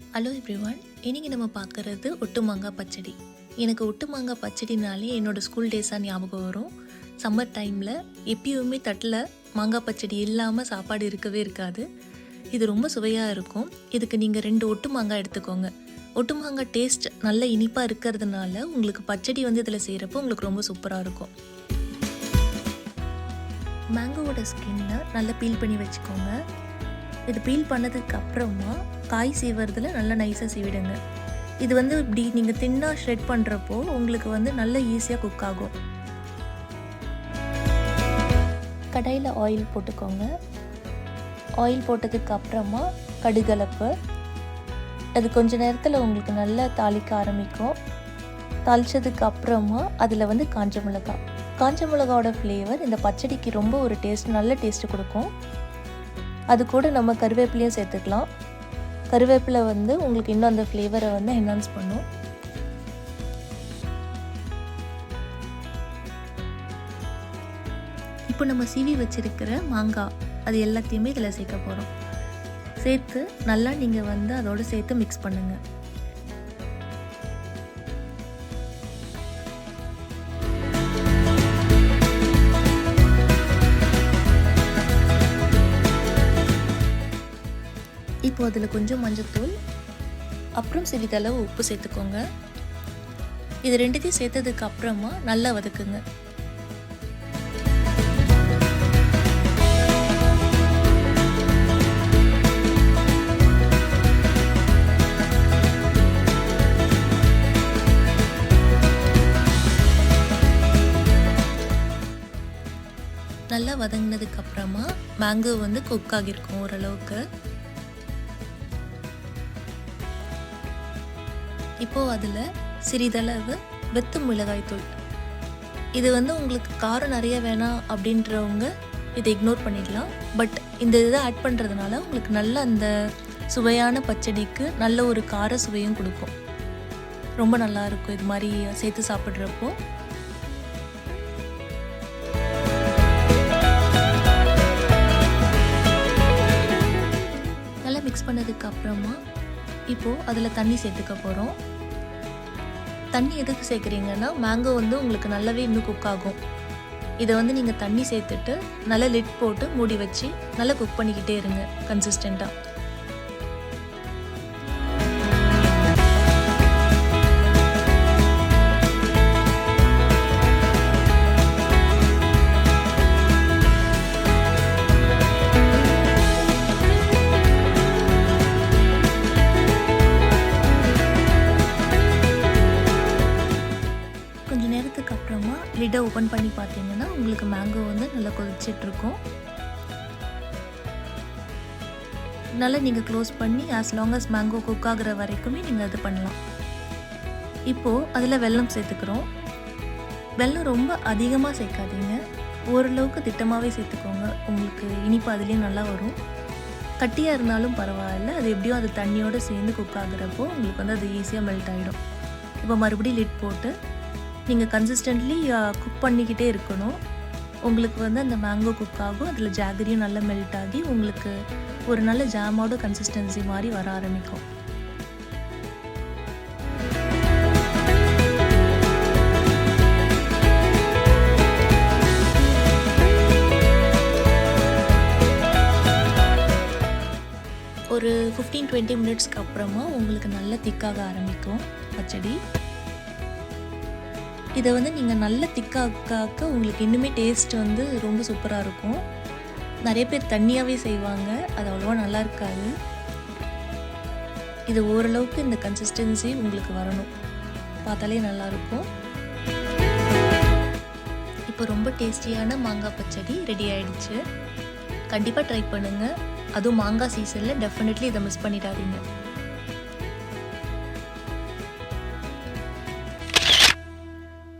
Hello everyone இன்னைக்கு நம்ம பார்க்குறது ஒட்டு மாங்காய் பச்சடி. எனக்கு ஒட்டு மாங்காய் பச்சடினாலே என்னோடய ஸ்கூல் டேஸாக ஞாபகம் வரும். சம்மர் டைமில் எப்பயுமே தட்டில் மாங்காய் பச்சடி இல்லாமல் சாப்பாடு இருக்கவே இருக்காது. இது ரொம்ப சுவையாக இருக்கும். இதுக்கு நீங்கள் ரெண்டு ஒட்டு மாங்காய் எடுத்துக்கோங்க. ஒட்டு மாங்காய் டேஸ்ட் நல்ல இனிப்பாக இருக்கிறதுனால உங்களுக்கு பச்சடி வந்து இதில் செய்கிறப்போ உங்களுக்கு ரொம்ப சூப்பராக இருக்கும். மேங்கோவோட ஸ்கின்னை நல்லா பீல் பண்ணி வச்சுக்கோங்க. இது பீல் பண்ணதுக்கு அப்புறமா காய் சீவறதுல நல்லா நைஸாக சீவிடுங்க. இது வந்து இப்படி நீங்கள் தின்னாக ஷ்ரெட் பண்ணுறப்போ உங்களுக்கு வந்து நல்ல ஈஸியாக குக் ஆகும். கடாயில் ஆயில் போட்டுக்கோங்க. ஆயில் போட்டதுக்கு அப்புறமா கடுகலப்பு. அது கொஞ்ச நேரத்தில் உங்களுக்கு நல்லா தாளிக்க ஆரம்பிக்கும். தாளித்ததுக்கு அப்புறமா அதில் வந்து காஞ்ச மிளகாய். காஞ்ச மிளகாவோட ஃப்ளேவர் இந்த பச்சடிக்கு ரொம்ப ஒரு டேஸ்ட் நல்ல டேஸ்ட்டு கொடுக்கும். அது கூட நம்ம கருவேப்பிலையும் சேர்த்துக்கலாம். கருவேப்பிலை வந்து உங்களுக்கு இன்னும் அந்த ஃப்ளேவரை வந்து என்ஹான்ஸ் பண்ணும். இப்போ நம்ம சீவி வச்சிருக்கிற மாங்காய் அது எல்லாத்தையுமே இதில் சேர்க்க போகிறோம் சேர்த்து நல்லா நீங்கள் வந்து அதோடு சேர்த்து மிக்ஸ் பண்ணுங்கள் இப்போ அதில் கொஞ்சம் மஞ்சத்தூள் அப்புறம் சிறிதளவு உப்பு சேர்த்துக்கோங்க. இது ரெண்டுத்தையும் சேர்த்ததுக்கு அப்புறமா நல்லா வதக்குங்க. நல்லா வதங்கினதுக்கு அப்புறமா மேங்கோ வந்து குக் ஆகியிருக்கும் ஓரளவுக்கு. இப்போது அதில் சிறிதளவு வெத்து மிளகாய் தூள். இது வந்து உங்களுக்கு காரம் நிறைய வேணாம் அப்படின்றவங்க இதை இக்னோர் பண்ணிடலாம். பட் இந்த இதை ஆட் பண்ணுறதுனால உங்களுக்கு நல்ல அந்த சுவையான பச்சடிக்கு நல்ல ஒரு கார சுவையும் கொடுக்கும். ரொம்ப நல்லாயிருக்கும் இது மாதிரி சேர்த்து சாப்பிட்றப்போ. நல்லா மிக்ஸ் பண்ணதுக்கு அப்புறமா இப்போது அதில் தண்ணி சேர்த்துக்க போகிறோம் தண்ணி எதுக்கு சேர்க்குறீங்கன்னா மேங்கோ வந்து உங்களுக்கு நல்லாவே இன்னும் குக் ஆகும். இதை வந்து நீங்கள் தண்ணி சேர்த்துட்டு நல்லா லிட் போட்டு மூடி வச்சு நல்லா குக் பண்ணிக்கிட்டே இருங்க கன்சிஸ்டண்ட்டாக லிட்டை ஓப்பன் பண்ணி பார்த்தீங்கன்னா உங்களுக்கு மேங்கோ வந்து நல்லா கொதிச்சிட்ருக்கும். நல்லா நீங்கள் க்ளோஸ் பண்ணி as long as mango cook ஆகிற வரைக்குமே நீங்கள் அது பண்ணலாம். இப்போது அதில் வெல்லம் சேர்த்துக்கிறோம். வெல்லம் ரொம்ப அதிகமாக சேர்க்காதீங்க. ஓரளவுக்கு திட்டமாகவே சேர்த்துக்கோங்க. உங்களுக்கு இனிப்பு அதுலேயும் நல்லா வரும். கட்டியாக இருந்தாலும் பரவாயில்ல. அது எப்படியும் அது தண்ணியோடு சேர்ந்து குக் ஆகுறப்போ உங்களுக்கு வந்து அது ஈஸியாக மெல்ட் ஆகிடும் இப்போ மறுபடியும் லிட் போட்டு நீங்கள் கன்சிஸ்டன்ட்லி குக் பண்ணிக்கிட்டே இருக்கணும். உங்களுக்கு வந்து அந்த மேங்கோ குக் ஆகும். அதில் ஜாகரியும் நல்லா மெல்ட் ஆகி உங்களுக்கு ஒரு நல்ல ஜாமோட கன்சிஸ்டன்சி மாதிரி வர ஆரம்பிக்கும். ஒரு ஃபிஃப்டீன் டுவெண்ட்டி மினிட்ஸ்க்கு அப்புறமா உங்களுக்கு நல்லா திக்காக ஆரம்பிக்கும் பச்சடி. இதை வந்து நீங்கள் நல்ல திக்காக்காக்க உங்களுக்கு இன்னுமே டேஸ்ட் வந்து ரொம்ப சூப்பராக இருக்கும். நிறைய பேர் தண்ணியாகவே செய்வாங்க. அது அவ்வளோவா நல்லா இருக்காது. இது ஓரளவுக்கு இந்த கன்சிஸ்டன்சி உங்களுக்கு வரணும். பார்த்தாலே நல்லாயிருக்கும் இப்போ ரொம்ப டேஸ்டியான மாங்காய் பச்சடி ரெடி ஆயிடுச்சு. கண்டிப்பாக ட்ரை பண்ணுங்கள் அதுவும் மாங்காய் சீசனில் டெஃபினெட்லி இதை மிஸ் பண்ணிடாதீங்க.